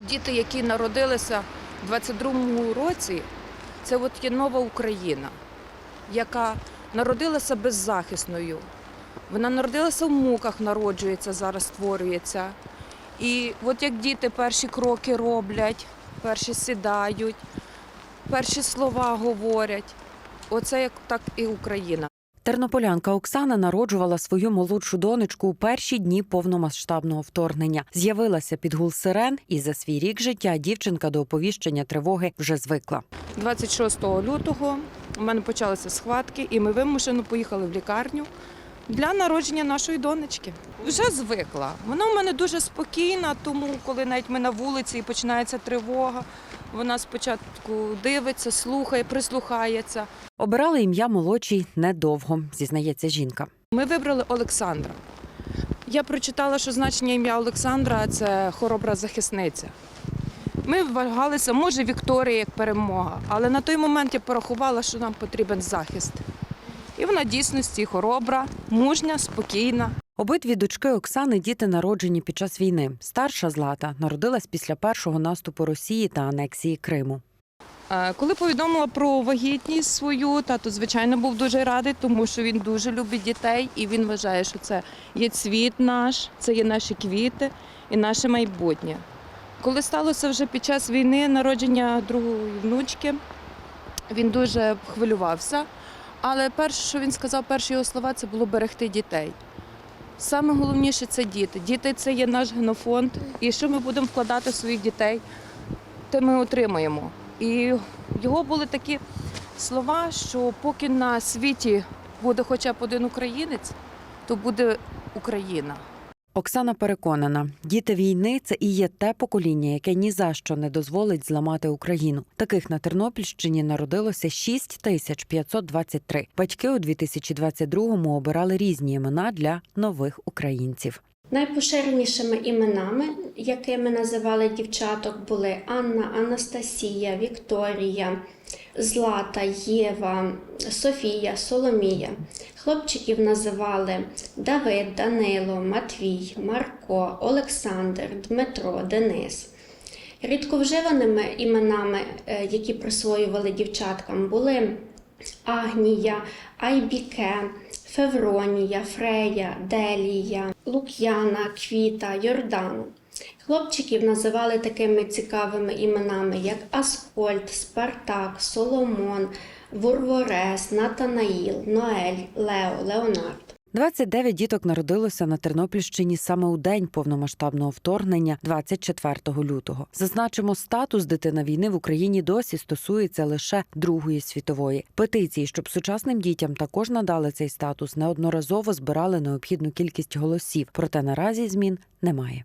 Діти, які народилися в 22-му році, це от є нова Україна, яка народилася беззахисною. Вона народилася в муках, народжується, зараз створюється. І от як діти перші кроки роблять, перші сідають, перші слова говорять. Оце як так і Україна. Тернополянка Оксана народжувала свою молодшу донечку у перші дні повномасштабного вторгнення. З'явилася під гул сирен, і за свій рік життя дівчинка до оповіщення тривоги вже звикла. 26 лютого у мене почалися схватки, і ми вимушено поїхали в лікарню для народження нашої донечки. Вже звикла. Вона у мене дуже спокійна, тому коли навіть ми на вулиці і починається тривога, вона спочатку дивиться, слухає, прислухається. Обирали ім'я молодшій недовго, зізнається жінка. Ми вибрали Олександра. Я прочитала, що значення ім'я Олександра це хоробра захисниця. Ми вагалися, може, Вікторія як перемога, але на той момент я порахувала, що нам потрібен захист. І вона дійсності хоробра, мужня, спокійна. Обидві дочки Оксани діти народжені під час війни. Старша Злата народилась після першого наступу Росії та анексії Криму. Е, Коли повідомила про вагітність свою, тато, звичайно, був дуже радий, тому що він дуже любить дітей і він вважає, що це є цвіт наш, це є наші квіти і наше майбутнє. Коли сталося вже під час війни народження другої внучки, він дуже хвилювався. Але перше, що він сказав, перші його слова, це було берегти дітей. Саме головніше це діти. Діти це є наш генофонд. І що ми будемо вкладати в своїх дітей, те ми отримаємо. І його були такі слова, що поки на світі буде хоча б один українець, то буде Україна. Оксана переконана, діти війни це і є те покоління, яке ні за що не дозволить зламати Україну. Таких на Тернопільщині народилося 6 тисяч 523. Батьки у 2022-му обирали різні імена для нових українців. Найпоширенішими іменами, якими називали дівчаток, були Анна, Анастасія, Вікторія, Злата, Єва, Софія, Соломія. Хлопчиків називали Давид, Данило, Матвій, Марко, Олександр, Дмитро, Денис. Рідковживаними іменами, е, які присвоювали дівчаткам, були Агнія, Айбіке, Февронія, Фрея, Делія, Лук'яна, Квіта, Йордан. Хлопчиків називали такими цікавими іменами, як Аскольд, Спартак, Соломон, Вурворес, Натанаїл, Ноель, Лео, Леонард. 29 діток народилося на Тернопільщині саме у день повномасштабного вторгнення 24 лютого. Зазначимо, статус дитина війни в Україні досі стосується лише Другої світової. Петиції, щоб сучасним дітям також надали цей статус, неодноразово збирали необхідну кількість голосів. Проте наразі змін немає.